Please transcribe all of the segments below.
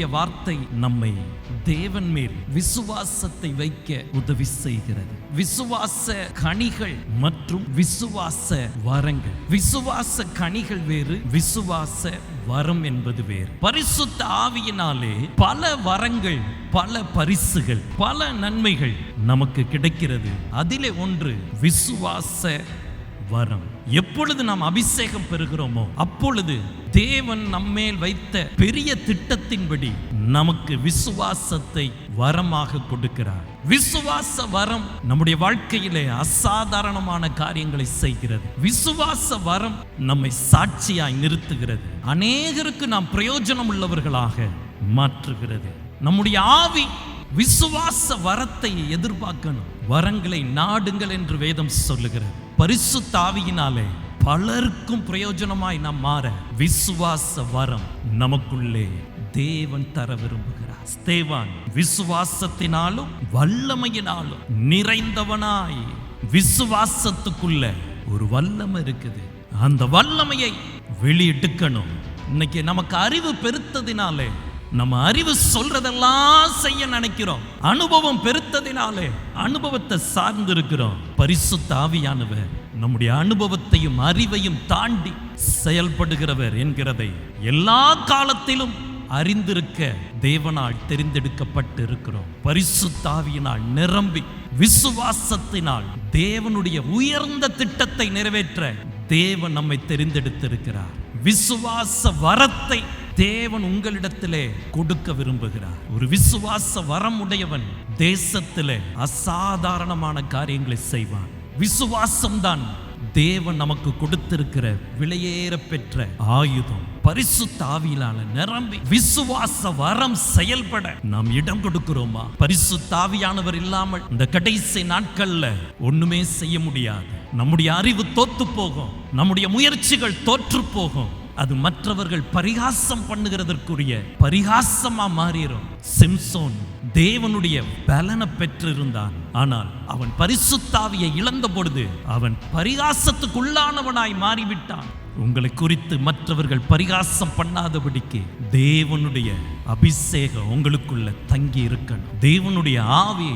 தேவனுடைய வார்த்தை நம்மை தேவன் மேல் விசுவாசத்தை வைக்க உதவி செய்கிறது. விசுவாச கனிகள் மற்றும் விசுவாச வரங்கள். விசுவாச கனிகள் வேறு விசுவாச வரம் என்பது வேறு. பரிசுத்த ஆவியினாலே பல வரங்கள் பல பரிசுகள் பல நன்மைகள் நமக்கு கிடைக்கிறது. அதிலே ஒன்று விசுவாச வரம். எப்பொழுது நாம் அபிஷேகம் பெறுகிறோமோ அப்பொழுது தேவன் நம்மேல் வைத்த பெரிய திட்டத்தின்படி நமக்கு விசுவாசத்தை வரமாக கொடுக்கிறார். விசுவாச வரம் நம்முடைய வாழ்க்கையிலே அசாதாரணமான காரியங்களை செய்கிறது. விசுவாச வரம் நம்மை சாட்சியாய் நிறுத்துகிறது. அநேகருக்கு நாம் பிரயோஜனம் உள்ளவர்களாக மாற்றுகிறது. நம்முடைய ஆவி விசுவாச வரத்தை எதிர்பார்க்கணும். வரங்களை நாடுங்கள் என்று வேதம் சொல்லுகிறது. பரிசு தாவியினாலே பலருக்கும் பிரயோஜனமாய் நாம் மாற விசுவாச வரம் நமக்குள்ளே தேவன் தர விரும்புகிறார். ஸ்தேவான் விசுவாசத்தினாலும் வல்லமையினாலும் நிறைந்தவனாய் விசுவாசத்துக்குள்ள ஒரு வல்லமை இருக்குது. அந்த வல்லமையை வெளியிட்டுக்கணும். இன்னைக்கு நமக்கு அறிவு பெருத்ததினாலே நம்ம அறிவு சொல்றதெல்லாம் செய்ய நினைக்கிறோம். அனுபவம் பெருத்ததினாலே அனுபவத்தை சார்ந்து இருக்கிறோம் பரிசுத்த ஆவியானவர் நம்முடைய அனுபவத்தையும் அறிவையும் தாண்டி செயல்படுகிறவர் என்கிறதை எல்லா காலத்திலும் அறிந்திருக்க தேவனால் தெரிந்தெடுக்கப்பட்டு இருக்கிறோம் பரிசுத்தாவியினால் நிரம்பி விசுவாசத்தினால் தேவனுடைய உயர்ந்த திட்டத்தை நிறைவேற்ற தேவன் நம்மை தெரிந்தெடுத்திருக்கிறார். விசுவாச வரத்தை தேவன் உங்களிடத்திலே கொடுக்க விரும்புகிறார். ஒரு விசுவாச வரம் உடையவன் தேசத்திலே அசாதாரணமான காரியங்களை செய்வான். விசுவாசம்தான் தேவன் நமக்கு கொடுத்திருக்கிற விலையேற பெற்ற ஆயுதம். பரிசுத்த ஆவியிலான நிரம்பி விசுவாச வரம் செயல்பட நாம் இடம் கொடுக்கிறோமா? பரிசுத்த ஆவியானவர் இல்லாமல் இந்த கடைசி நாட்கள்ல ஒண்ணுமே செய்ய முடியாது. நம்முடைய அறிவு தோத்து போகும். நம்முடைய முயற்சிகள் தோற்று போகும். அது மற்றவர்கள் பரிகாசம் பண்ணுகிறதற்குரிய பரிகாசமா மாறிடும் சிம்சோன் தேவனுடைய பலனை பெற்றிருந்தான். ஆனால் அவன் பரிசுத்தாவியை இழந்த பொழுது அவன் பரிகாசத்துக்குள்ளானவனாய் மாறிவிட்டான். உங்களை குறித்து மற்றவர்கள் பரிகாசம் பண்ணாதபடிக்கு தேவனுடைய அபிஷேகம் உங்களுக்குள்ள தங்கி இருக்கணும் தேவனுடைய ஆவி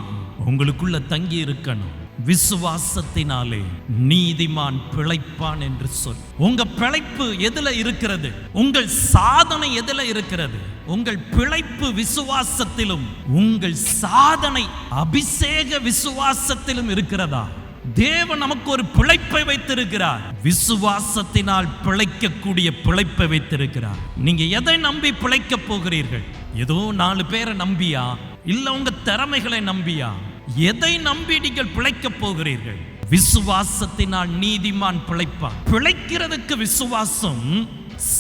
உங்களுக்குள்ள தங்கி இருக்கணும் விசுவாசத்தினாலே நீதிமான் பிழைப்பான் என்று சொல். உங்க பிழைப்பு எதுல இருக்கிறது? உங்கள் சாதனை எதுல இருக்கிறது? உங்கள் பிழைப்பு விசுவாசத்திலும் உங்கள் சாதனை அபிஷேக விசுவாசத்திலும் இருக்கிறதா? தேவன் நமக்கு ஒரு பிழைப்பை வைத்திருக்கிறார். விசுவாசத்தினால் பிழைக்கக்கூடிய பிழைப்பை வைத்திருக்கிறார். நீங்க எதை நம்பி பிழைக்க போகிறீர்கள்? ஏதோ நாலு பேரை நம்பியா? இல்ல உங்க திறமைகளை நம்பியா? எதை நம்பி நீங்கள் பிழைக்கப் போகிறீர்கள்? விசுவாசத்தினால் நீதிமான் பிழைப்பான் பிழைக்கிறதுக்கு விசுவாசம்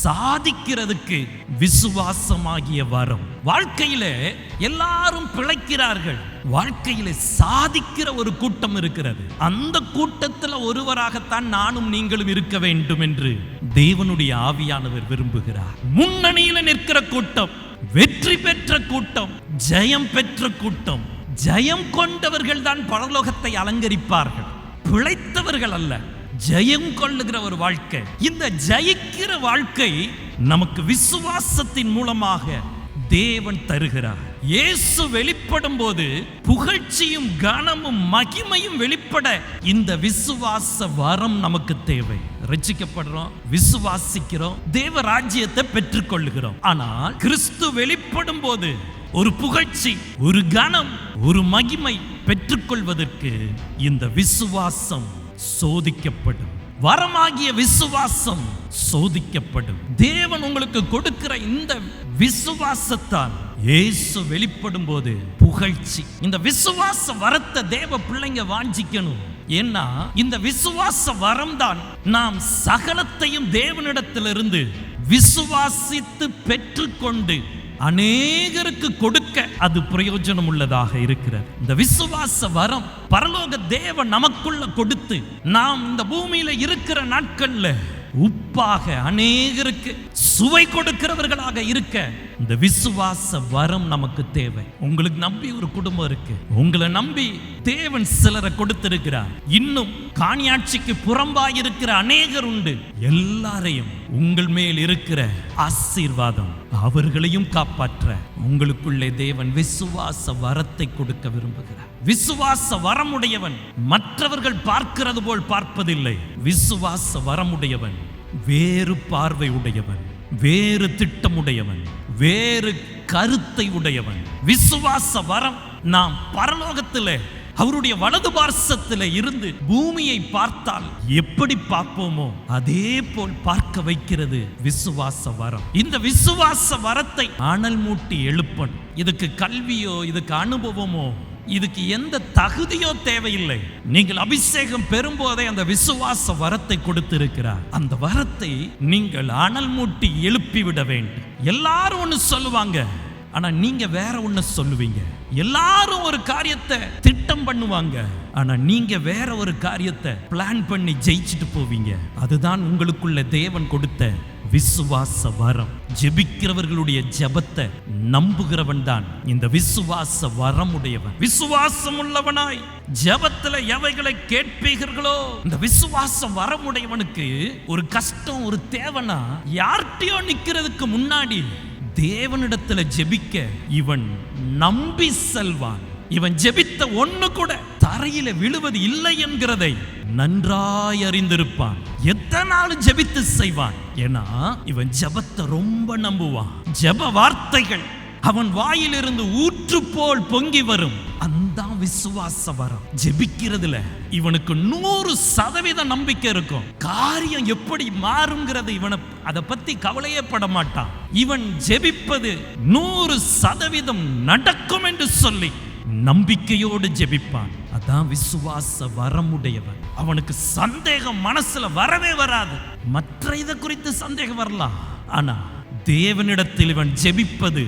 சாதிக்கிறதுக்கு விசுவாசமாகிய வரம். வாழ்க்கையில எல்லாரும் பிழைக்கிறார்கள். வாழ்க்கையில சாதிக்கிற ஒரு கூட்டம் இருக்கிறது. அந்த கூட்டத்தில் ஒருவராகத்தான் நானும் நீங்களும் இருக்க வேண்டும் என்று தேவனுடைய ஆவியானவர் விரும்புகிறார். முன்னணியில நிற்கிற கூட்டம் வெற்றி பெற்ற கூட்டம் ஜெயம் பெற்ற கூட்டம் ஜெயம் கொண்டவர்கள் தான் பரலோகத்தை அலங்கரிப்பார்கள். பிழைத்தவர்கள் அல்ல. ஜெயம் கொள்ளுகிற ஒரு வாழ்க்கை. இந்த ஜெயிக்கிற வாழ்க்கை நமக்கு விசுவாசத்தின் மூலமாக தேவன் தருகிறார். இயேசு வெளிப்படும் போது புகழ்ச்சியும் கனமும் மகிமையும் வெளிப்பட இந்த விசுவாச வரம் நமக்கு தேவை. ரசிக்கப்படுறோம் விசுவாசிக்கிறோம் தேவ ராஜ்யத்தை பெற்றுக்கொள்ளுகிறோம். ஆனால் கிறிஸ்து வெளிப்படும் போது ஒரு புகழ்ச்சி ஒரு கனம் ஒரு மகிமை பெற்றுக்கொள்வதற்கு இந்த விசுவாசம் சோதிக்கப்படும். வரமாகிய விசுவாசம் சோதிக்கப்படும். தேவன் உங்களுக்கு கொடுக்கிற இந்த விசுவாசத்தால் இயேசு வெளிப்படும் போது புகழ்ச்சி. இந்த விசுவாச வரத்தை தேவ பிள்ளைங்க வாஞ்சிக்கணும். ஏன்னா இந்த விசுவாச வரம் தான் நாம் சகலத்தையும் தேவனிடத்திலிருந்து விசுவாசித்து பெற்றுக்கொண்டு அநேகருக்கு கொடுக்க அது பிரயோஜனம் உள்ளதாக இருக்கிறது. இந்த விசுவாச வரம் பரலோக தேவ நமக்குள்ள கொடுத்து நாம் இந்த பூமியில இருக்கிற நாட்கள்ல உப்பாக அநேகருக்கு சுவை கொடுக்கிறவர்களாக இருக்க இந்த விசுவாச வரம் நமக்கு தேவை. உங்களுக்கு நம்பி ஒரு குடும்பம் இருக்கு. உங்களை நம்பி தேவன் சிலரை கொடுத்திருக்கிறார். இன்னும் காணியாட்சிக்கு புறம்பாய் இருக்கிற அநேகர் உண்டு. எல்லாரையும் உங்கள் மேல் இருக்கிற ஆசீர்வாதம் அவர்களையும் காப்பாற்ற உங்களுக்குள்ளே தேவன் விசுவாச வரத்தை கொடுக்க விரும்புகிறார். விசுவாச வரமுடையவன் மற்றவர்கள் பார்க்கிறது போல் பார்ப்பதில்லை. விசுவாச வரமுடையவன் வேறு பார்வை உடையவன். வேறு திட்டமுடையவன் வேறு கருத்தை உடையவன். விசுவாச வரம் நாம் பரலோகத்தில் அவருடைய வலது பார்சத்தில் இருந்து பூமியை பார்த்தால் எப்படி பார்ப்போமோ அதே போல் பார்க்க வைக்கிறது விசுவாச வரம். இந்த விசுவாச வரத்தை அனல் மூட்டி எழுப்பன் இதுக்கு கல்வியோ இதுக்கு அனுபவமோ இதுக்கு எந்த தகுதியோ தேவையில்லை. நீங்கள் அபிஷேகம் பெறும் போதே அந்த விசுவாச வரத்தை கொடுத்திருக்கிறார். அந்த வரத்தை நீங்கள் அனல் மூட்டி எழுப்பி விட வேண்டும். எல்லாரும் ஒன்று சொல்லுவாங்க. ஆனா நீங்க வேற ஒன்று சொல்லுவீங்க. எல்லாரும் ஒரு காரியத்தை திட்டம் பண்ணுவாங்க. ஆனா நீங்க வேற ஒரு காரியத்தை பிளான் பண்ணி ஜெயிச்சுட்டு போவீங்க. அதுதான் உங்களுக்குள்ள தேவன் கொடுத்த விசுவாச வரம் ஜெபிக்கிறவர்களுடைய ஜெபத்தை நம்புகிறவன் தான் இந்த விசுவாச வரம் உடையவன் விசுவாசம் உள்ளவனாய் ஜெபத்துல எவைகளை கேட்பீர்களோ இந்த விசுவாசம் வரமுடையவனுக்கு ஒரு கஷ்டம் ஒரு தேவனா யார்கிட்டயோ நிக்கிறதுக்கு முன்னாடி தேவனிடத்துல ஜெபிக்க இவன் நம்பி செல்வான். இவன் ஜெபித்த ஒண்ணு கூட தரையில விழுவது இல்லை என்கிறதை நன்றாய் அறிந்திருப்பான் எத்தனை நாள் ஜெபித்து செய்வான். ஏன்னா இவன் ஜெபத்தை ரொம்ப நம்புவான். ஜெப வார்த்தைகள் அவன் வாயிலிருந்து ஊற்று போல் பொங்கி வரும். அந்த விசுவாச வரம். ஜெபிக்கிறதுல இவனுக்கு நூறு சதவீத நம்பிக்கை இருக்கும். காரியம் எப்படி மாறுங்கிறது இவனை அதை பத்தி கவலையே பட மாட்டான். இவன் ஜெபிப்பது நூறு சதவீதம் நடக்கும் என்று சொல்லி நம்பிக்கையோடு ஜெபிப்பான். அதான் விசுவாச வரமுடையவன். அவனுக்கு சந்தேகம் மனசுல வரவே வராது. மற்ற இதை குறித்து சந்தேகம் வரலாம் ஆனா தேவனிடத்தில் இவன் ஜெபிப்பது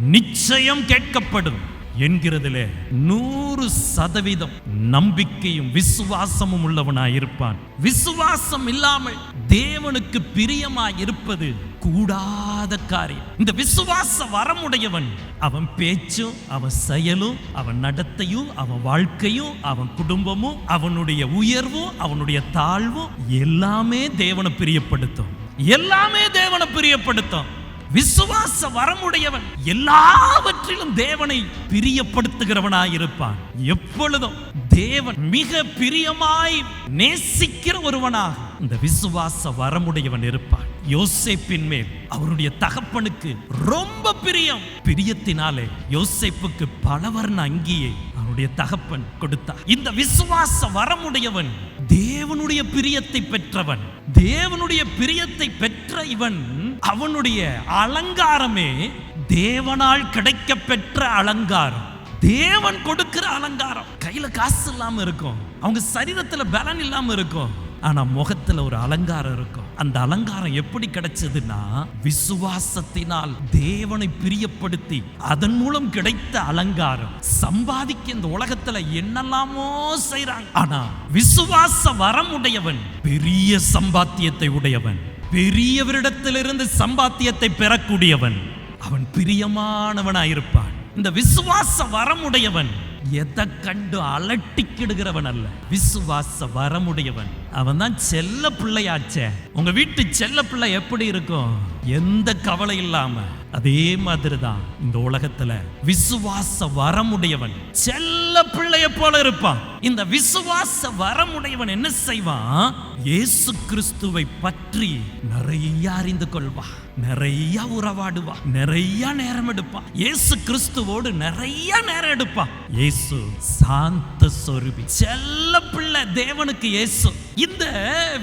நிச்சயம் கேட்கப்படும். என்கிறதுல நூறு சதவீதம் நம்பிக்கையும் விசுவாசமும் உள்ளவனாய் இருப்பான். விசுவாசம் இல்லாமல் தேவனுக்கு பிரியமாய் இருப்பது கூடாத காரியம். இந்த விசுவாச வரமுடையவன் அவன் பேச்சும் அவன் செயலும் அவன் நடத்தையும் அவன் வாழ்க்கையும் அவன் குடும்பமும் அவனுடைய உயர்வும் அவனுடைய தாழ்வும் எல்லாமே தேவனை பிரியப்படுத்தும். எல்லாமே தேவனை பிரியப்படுத்தும். விசுவாச வரமுடையவன் எல்லாவற்றிலும் தேவனை பிரியப்படுத்துகிறவனாயிருப்பான். எப்பொழுதும் தேவன் மிக பிரியமாய் நேசிக்கிற ஒருவனாக இந்த விசுவாச வரமுடையவன் இருப்பான். யோசேப்பின் மேல் அவருடைய தகப்பனுக்கு ரொம்ப பிரியம். பிரியத்தினாலே யோசேப்புக்கு பலவர்ண அங்கியை அவனுடைய தகப்பன் கொடுத்தார். இந்த விசுவாச வரமுடையவன் தேவனுடைய பிரியத்தை பெற்றவன். தேவனுடைய பிரியத்தை பெற்ற இவன் அவனுடைய அலங்காரமே தேவனால் கிடைக்க பெற்ற அலங்காரம். தேவன் கொடுக்கிற அலங்காரம். கையில காசு இல்லாம இருக்கும். அவங்க சரீரத்துல பலன் இல்லாம இருக்கும். ஆனா முகத்துல ஒரு அலங்காரம் இருக்கும். அந்த அலங்காரம் எப்படி கிடைச்சதுன்னா விசுவாசத்தினால் தேவனை பிரியப்படுத்தி அதன் மூலம் கிடைத்த அலங்காரம். சம்பாதிக்க இந்த உலகத்துல என்னெல்லாமோ செய்யறாங்க ஆனா விசுவாச வரம் உடையவன் பெரிய சம்பாத்தியத்தை உடையவன். பெரியவரிடத்திலிருந்து சம்பாத்தியத்தை பெறக்கூடியவன் அவன் பிரியமானவனாயிருப்பான். இந்த விசுவாச வரமுடையவன் எதை கண்டு அலட்டிக்கிடுகிறவன் அல்ல. விசுவாச வரமுடையவன். அவன் தான் செல்ல பிள்ளையாச்சே. உங்க வீட்டு செல்ல பிள்ளை எப்படி இருக்கும்? எந்த கவலை இல்லாமல் அதே மாதிரி தான் இந்த உலகத்துல விசுவாச வரமுடையவன். செல்ல பிள்ளைய போல இருப்பான். இந்த விசுவாச வரமுடையவன் என்ன செய்வான்? இயேசு கிறிஸ்துவை பற்றி நிறைய அறிந்து கொள்வான். நிறைய உறவாடுவா நிறைய நேரம் எடுப்பா இயேசு கிறிஸ்துவோடு நிறைய நேரம் எடுப்பா இயேசு சாந்த சொருபி. செல்ல பிள்ளை தேவனுக்கு இயேசு. இந்த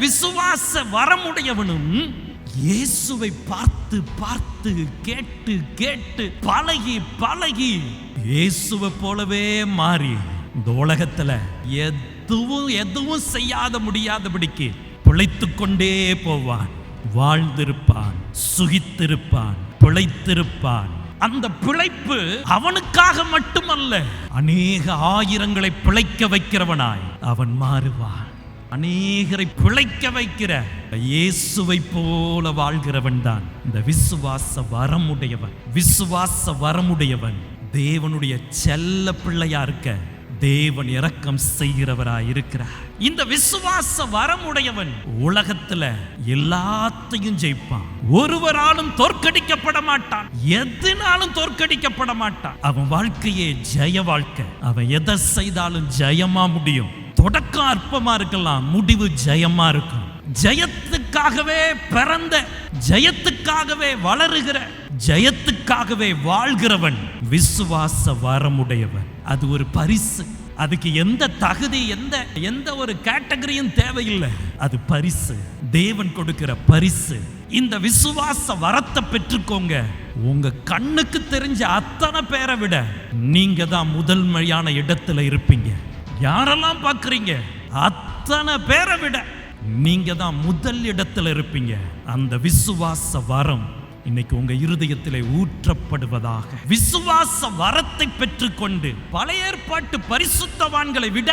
விசுவாச வரமுடையவனும் இயேசுவை பார்த்து பார்த்து கேட்டு கேட்டு பழகி பழகி இயேசுவை போலவே மாறி இந்த உலகத்துல எதுவும் எதுவும் செய்யாத முடியாதபடிக்கு பிழைத்து கொண்டே போவான். வாழ்ந்திருப்பான் சுகித்திருப்பான் பிழைத்திருப்பான். அந்த பிழைப்பு அவனுக்காக மட்டுமல்ல அநேக ஆயிரங்களை பிழைக்க வைக்கிறவனாய் அவன் மாறுவான். அநேகரை பிழைக்க வைக்கிற இயேசுவை போல வாழ்கிறவன் தான். இந்த விசுவாச வரமுடையவன் விசுவாச வரமுடையவன். தேவனுடைய செல்ல பிள்ளையா இருக்க தேவன் இரக்கம் செய்கிறவராய் இருக்கிறார் இந்த விசுவாச வரமுடையவன் உலகத்துல எல்லாத்தையும் ஜெயிப்பான். ஒருவராலும் தோற்கடிக்கப்பட மாட்டான். எதுனாலும் தோற்கடிக்கப்பட மாட்டான். அவன் வாழ்க்கையே ஜெய வாழ்க்கை. அவன் எதை செய்தாலும் ஜெயமா முடியும். தொடக்கம் அற்பமா இருக்கலாம் முடிவு ஜெயமா இருக்கும். ஜெயத்துக்காகவே பிறந்த ஜெயத்துக்காகவே வளருகிற ஜெயத்துக்காகவே வாழ்கிறவன் விசுவாச வரமுடையவன் அது ஒரு பரிசு. அதுக்கு எந்த தகுதி எந்த எந்த ஒரு கேட்டகரியும் தேவையில்லை. அது பரிசு. தேவன் கொடுக்கிற பரிசு. இந்த விசுவாச வரத்தை பெற்றுக்கோங்க. உங்க கண்ணுக்கு தெரிஞ்ச அத்தனை பேரை விட நீங்க தான் முதன்மையான இடத்துல இருப்பீங்க. யாரெல்லாம் பார்க்குறீங்க? அத்தனை பேரை விட நீங்க தான் முதல் இடத்துல இருப்பீங்க. அந்த விசுவாச வரம் இன்னைக்கு உங்க இருதயத்திலே ஊற்றப்படுவதாக. விசுவாச வரத்தை பெற்றுக்கொண்டு பழைய ஏற்பாட்டு பரிசுத்தவான்களை விட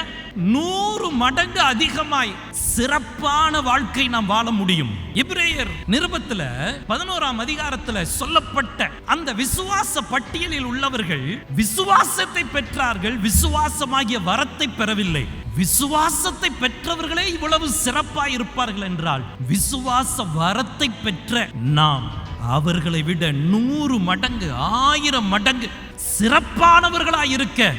நூறு மடங்கு அதிகமாய் சிறப்பான வாழ்க்கை நாம் வாழ முடியும். எபிரேயர் நிருபத்துல பதினோராம் அதிகாரத்துல சொல்லப்பட்ட அந்த விசுவாச பட்டியலில் உள்ளவர்கள் விசுவாசத்தை பெற்றார்கள் விசுவாசமாகிய வரத்தை பெறவில்லை. விசுவாசத்தை பெற்றவர்களே இவ்வளவு சிறப்பாய் இருப்பார்கள் என்றால் விசுவாச வரத்தை பெற்ற நாம் அவர்களை விட நூறு மடங்கு ஆயிரம் மடங்கு சிறப்பானவர்களாய் இருக்க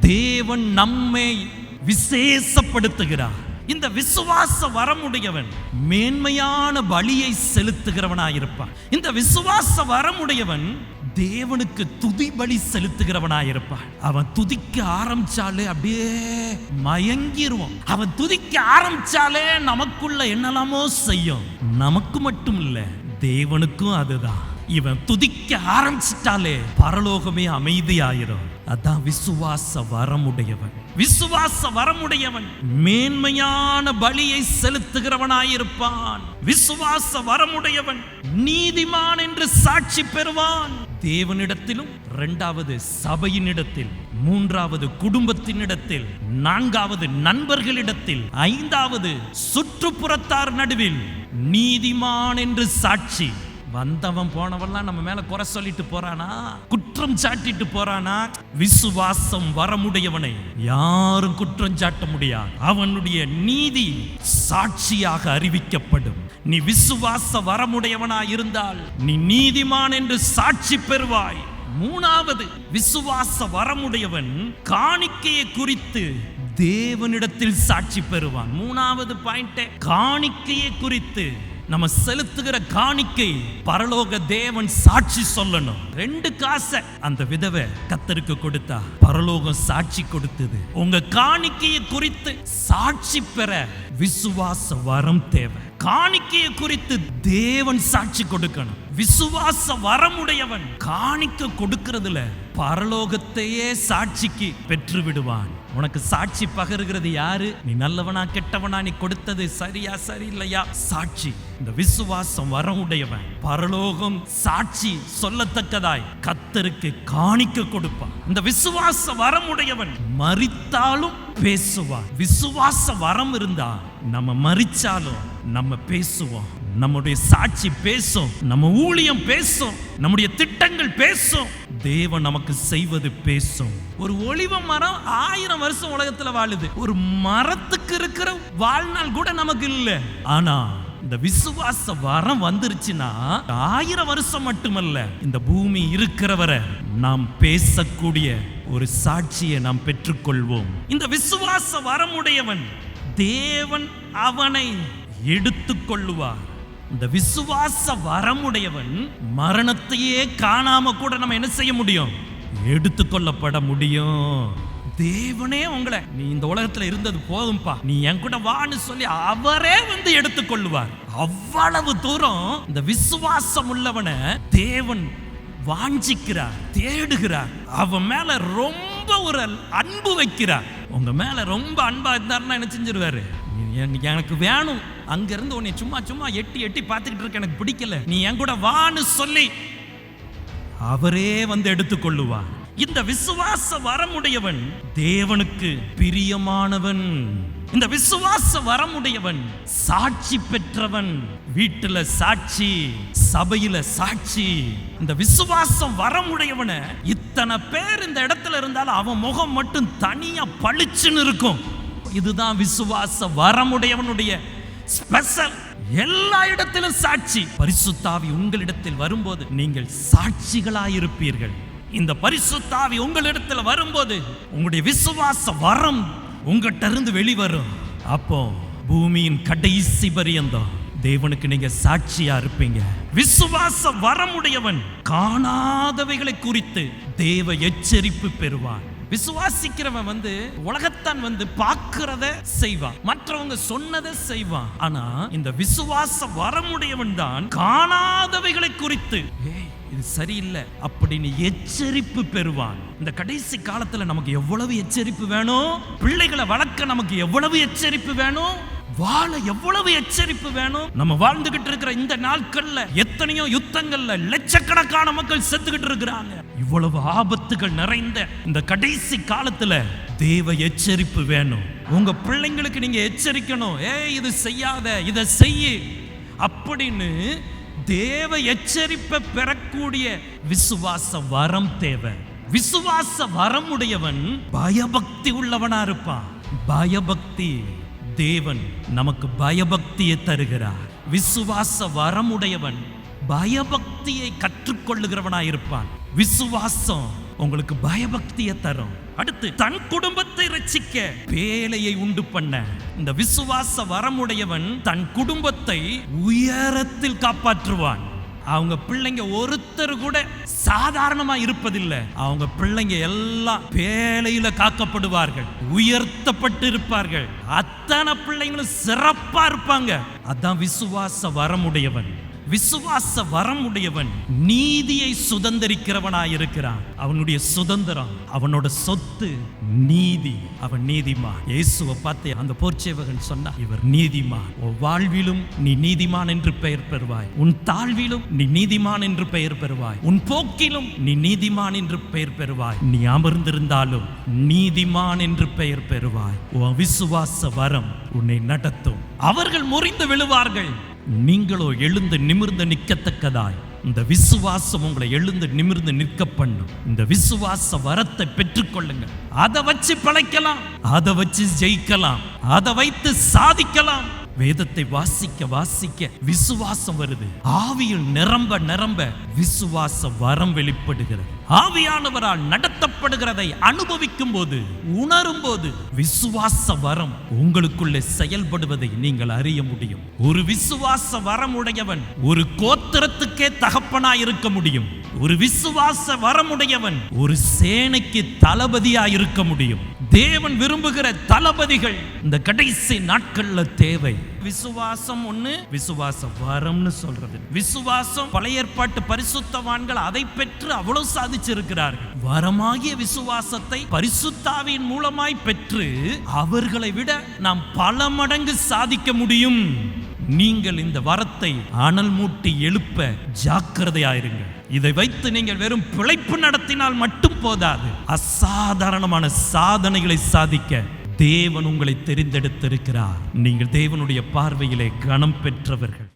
தேவன் நம்மை விசேஷப்படுத்துகிறார். இந்த விசுவாச வரமுடையவன் மேன்மையான பலியை செலுத்துகிறவனாயிருப்பான் இந்த விசுவாச வரமுடையவன் தேவனுக்கு துதி பலி செலுத்துகிறவனாயிருப்பான் அவன் துதிக்க ஆரம்பிச்சாலே அப்படியே மயங்கிடுவான் அவன் துதிக்க ஆரம்பிச்சாலே நமக்குள்ள என்னெல்லாமோ செய்யும். நமக்கு மட்டும் இல்லை தேவனுக்கும் அதுதான். இவன் துதிக்க ஆரம்பிச்சிட்டாலே பரலோகமே அமைதியாயிரும். அதான் விசுவாச வரமுடையவன். விசுவாச வரமுடையவன் மேன்மையான பலியை செலுத்துகிறவனாயிருப்பான். விசுவாச வரமுடையவன் நீதிமான் என்று சாட்சி பெறுவான். தேவனிடத்திலும் இரண்டாவது சபையினிடத்தில் மூன்றாவது குடும்பத்தினிடத்தில் நான்காவது நண்பர்களிடத்தில் ஐந்தாவது சுற்றுப்புறத்தார் நடுவில் நீதிமான் என்று சாட்சி. வந்தவன் போனவெல்லாம் நம்ம மேல குறை சொல்லிட்டு போறானா? குற்றம் சாட்டிட்டு போறானா? விசுவாசம் வரமுடையவனை யாரும் குற்றம் சாட்ட முடியாது. அவனுடைய நீதி சாட்சியாக அறிவிக்கப்படும். நீ விசுவாச வரமுடையவனா இருந்தால் நீ நீதிமான் என்று சாட்சி பெறுவாய். மூணாவது விசுவாச வரமுடையவன் காணிக்கையை குறித்து தேவனிடத்தில் சாட்சி பெறுவான். மூணாவது பாயிண்ட் காணிக்கையை குறித்து நம்ம செலுத்துகிற காணிக்கை பரலோக தேவன் சாட்சி சொல்லணும். ரெண்டு காசை அந்த விதவை கத்தருக்கு கொடுத்தா பரலோகம் சாட்சி கொடுத்தது. உங்க காணிக்கையை குறித்து சாட்சி பெற விசுவாச வரம் தேவை. காணிக்கையை குறித்து தேவன் சாட்சி கொடுக்கணும். விசுவாச வரமுடையவன் காணிக்க கொடுக்கிறதுல பரலோகத்தையே சாட்சிக்கு பெற்று விடுவான் உனக்கு சாட்சி பகருகிறது யாரு? நீ நல்லவனா கெட்டவனா நீ கொடுத்தது சரியா சரியில்லையா? சாட்சி இந்த விசுவாசம் வர உடையவன் பரலோகம் சாட்சி சொல்லத்தக்கதாய் கத்தருக்கு காணிக்க கொடுப்பான். இந்த விசுவாச வரமுடையவன் மறித்தாலும் பேசுவான். விசுவாச வரம் இருந்தா நம்ம மறிச்சாலும் நம்ம பேசுவோம். நம்முடைய சாட்சி பேசும் நம்ம ஊழியம் பேசும் நம்முடைய திட்டங்கள் பேசும். தேவன் நமக்கு செய்வது பேசும். ஒரு ஒளிவ மரம் ஆயிரம் வருஷம் உலகத்துல வாழுது. ஒரு மரத்துக்கு இருக்கிற வாழ்நாள் கூட நமக்கு இல்லை. ஆனா இந்த விசுவாச வரம் வந்துருச்சுன்னா ஆயிரம் வருஷம் மட்டுமல்ல இந்த பூமி இருக்கிறவரை நாம் பேசக்கூடிய ஒரு சாட்சியை நாம் பெற்றுக்கொள்வோம். இந்த விசுவாச வரமுடையவன் தேவன் அவனை எடுத்துக்கொள்ளுவார். இந்த விசுவாச வரமுடையவன் மரணத்தையே காணாம கூட நம்ம என்ன செய்ய முடியும்? எடுத்துக்கொள்ளப்பட முடியும். தேவனே உங்களை நீ இந்த உலகத்துல இருந்தது போதும்பா. நீ என் கூட வான்னு சொல்லி அவரே வந்து எடுத்துக்கொள்ளுவார். அவ்வளவு தூரம் இந்த விசுவாசம் உள்ளவனை தேவன் வாஞ்சிக்கிறார் தேடுகிறார். அவன் மேல ரொம்ப ஒரு அன்பு வைக்கிறார். உங்கள் மேலே ரொம்ப அன்பாக இருந்தாருன்னா என்ன செஞ்சிருவாரு? நீ எனக்கு- வேணும். அங்கேருந்து உன்னை சும்மா சும்மா எட்டி எட்டி பார்த்துக்கிட்டு இருக்க எனக்கு பிடிக்கல. நீ என் கூட வான்னு சொல்லி அவரே வந்து எடுத்துக்கொள்ளுவார். இந்த விசுவாச வரமுடையவன் தேவனுக்கு பிரியமானவன். இந்த விசுவாச வரமுடையவன் சாட்சி பெற்றவன் வீட்டுல சாட்சி சபையில சாட்சி. இந்த விசுவாசம் வரமுடையவன இத்தனை பேர் இந்த இடத்துல இருந்தாலும் அவன் முகம் மட்டும் தனியா பளிச்சுன்னு இருக்கும். இதுதான் விசுவாச வரமுடையவனுடைய ஸ்பெஷல். எல்லா இடத்திலும் சாட்சி. பரிசுத்தாவி உங்களிடத்தில் வரும்போது நீங்கள் சாட்சிகளாயிருப்பீர்கள். இந்த பரிசுத்தாவி உங்களிடத்தில் வரும்போது உங்களுடைய விசுவாச வரம் உங்ககிட்ட இருந்து வெளிவரும். அப்போ பூமியின் கடைசி பரியந்தம். தேவனுக்கு நீங்க சாட்சியா இருப்பீங்க. விசுவாச வரமுடையவன் காணாதவைகளை குறித்து தேவ எச்சரிப்பு பெறுவான். விசுவாசிக்கிறவன் வந்து உலகத்தான் வந்து பார்க்கிறத செய்வான். மற்றவங்க சொன்னதை செய்வான். ஆனா இந்த விசுவாச வரமுடையவன் தான் காணாதவைகளை குறித்து. "ஏய், இது சரியில்லை அப்படின்னு எச்சரிப்பு பெறுவான். இந்த கடைசி காலத்துல நமக்கு எவ்வளவு எச்சரிப்பு வேணும்? பிள்ளைகளை வளர்க்க நமக்கு எவ்வளவு எச்சரிப்பு வேணும்? வாழ எவ்வளவு எச்சரிப்பு வேணும்? நம்ம வாழ்ந்துகிட்டு இருக்கிற இந்த நாட்கள்ல எத்தனையோ யுத்தங்கள்ல லட்சக்கணக்கான மக்கள் செத்துக்கிட்டு இருக்கிறாங்க. இவ்வளவு ஆபத்துகள் நிறைந்த இந்த கடைசி காலத்துல தேவ எச்சரிப்பு வேணும். உங்க பிள்ளைங்களுக்கு நீங்க எச்சரிக்கணும். ஏய் இது செய்யாத இதை செய்யு. அப்படின்னு தேவ எச்சரிப்பை பெறக்கூடிய விசுவாச வரம் தேவை. விசுவாச வரம் உடையவன் பயபக்தி உள்ளவனா இருப்பான். பயபக்தி தேவன் நமக்கு பயபக்தியை தருகிறார். விசுவாச வரமுடையவன் பயபக்தியை கற்றுக்கொள்ளுகிறவனாயிருப்பான். விசுவாசம் உங்களுக்கு பயபக்தியை தரும். அடுத்து தன் குடும்பத்தை ரட்சிக்க வேலையை உண்டு பண்ண. இந்த விசுவாச வரமுடையவன் தன் குடும்பத்தை உயரத்தில் காப்பாற்றுவான். அவங்க பிள்ளைங்க ஒருத்தர் கூட சாதாரணமா இருப்பதில்லை. அவங்க பிள்ளைங்க எல்லாம் வேலையில காக்கப்படுவார்கள். உயர்த்தப்பட்டு இருப்பார்கள். அத்தனை பிள்ளைங்களும் சிறப்பா இருப்பாங்க. அதான் விசுவாச வரமுடையவன். விசுவாச வரம் உடையவன் நீதியை சுதந்திரிக்கிறவனாயிருக்கிறான். அவனுடைய சுதந்திரம் அவனோட சொத்து நீதி. அவன் நீதிமான். இயேசுவை பார்த்து அந்த போர்ச்சேவகன் சொன்னா இவர் நீதிமான். உன் வாழ்விலும் நீ நீதிமான் என்று பெயர் பெறுவாய். உன் தாழ்விலும் நீ நீதிமான் என்று பெயர் பெறுவாய். உன் போக்கிலும் நீ நீதிமான் என்று பெயர் பெறுவாய். நீ அமர்ந்திருந்தாலும் நீதிமான் என்று பெயர் பெறுவாய். உன் விசுவாச வரம் உன்னை நடத்தும். அவர்கள் முறிந்து விழுவார்கள். நீங்களோ எழுந்து நிமிர்ந்து நிற்கத்தக்கதாய். இந்த விசுவாசம் உங்களை எழுந்து நிமிர்ந்து நிற்க பண்ணும். இந்த விசுவாச வரத்தை பெற்றுக்கொள்ளுங்க அதை வச்சு பழைக்கலாம் அதை வச்சு ஜெயிக்கலாம். அதை வைத்து சாதிக்கலாம். வேதத்தை வாசிக்க வாசிக்க விசுவாசம் வருது. ஆவியில் நிரம்ப நிரம்ப விசுவாச வரம் வெளிப்படுகிறது. ஆவியானவரால் நடத்தப்படுகிறதை அனுபவிக்கும் போது உணரும் போது விசுவாச வரம் உங்களுக்குள்ளே செயல்படுவதை நீங்கள் அறிய முடியும். ஒரு விசுவாச வரம் உடையவன் ஒரு கோத்திரத்துக்கே தகப்பனாய் இருக்க முடியும். ஒரு விசுவாச வரமுடையவன் ஒரு சேனைக்கு தளபதியா இருக்க முடியும். தேவன் விரும்புகிற தளபதிகள் இந்த கடைசி நாட்கள்ல தேவை. விசுவாசம் ஒண்ணு விசுவாச வரம்னு சொல்றது. விசுவாசம் பழைய ஏற்பாட்டு பரிசுத்தவான்கள் அதை பெற்று அவ்வளவு சாதிச்சிருக்கிறார்கள். வரமாகிய விசுவாசத்தை பரிசுத்தாவின் மூலமாய் பெற்று அவர்களை விட நாம் பல மடங்கு சாதிக்க முடியும். நீங்கள் இந்த வரத்தை அனல் மூட்டி எழுப்ப ஜாக்கிரதையாயிருங்கள். இதை வைத்து நீங்கள் வெறும் பிழைப்பு நடத்தினால் மட்டும் போதாது. அசாதாரணமான சாதனைகளை சாதிக்க தேவன் உங்களை தெரிந்தெடுத்திருக்கிறார். நீங்கள் தேவனுடைய பார்வையிலே கனம் பெற்றவர்கள்.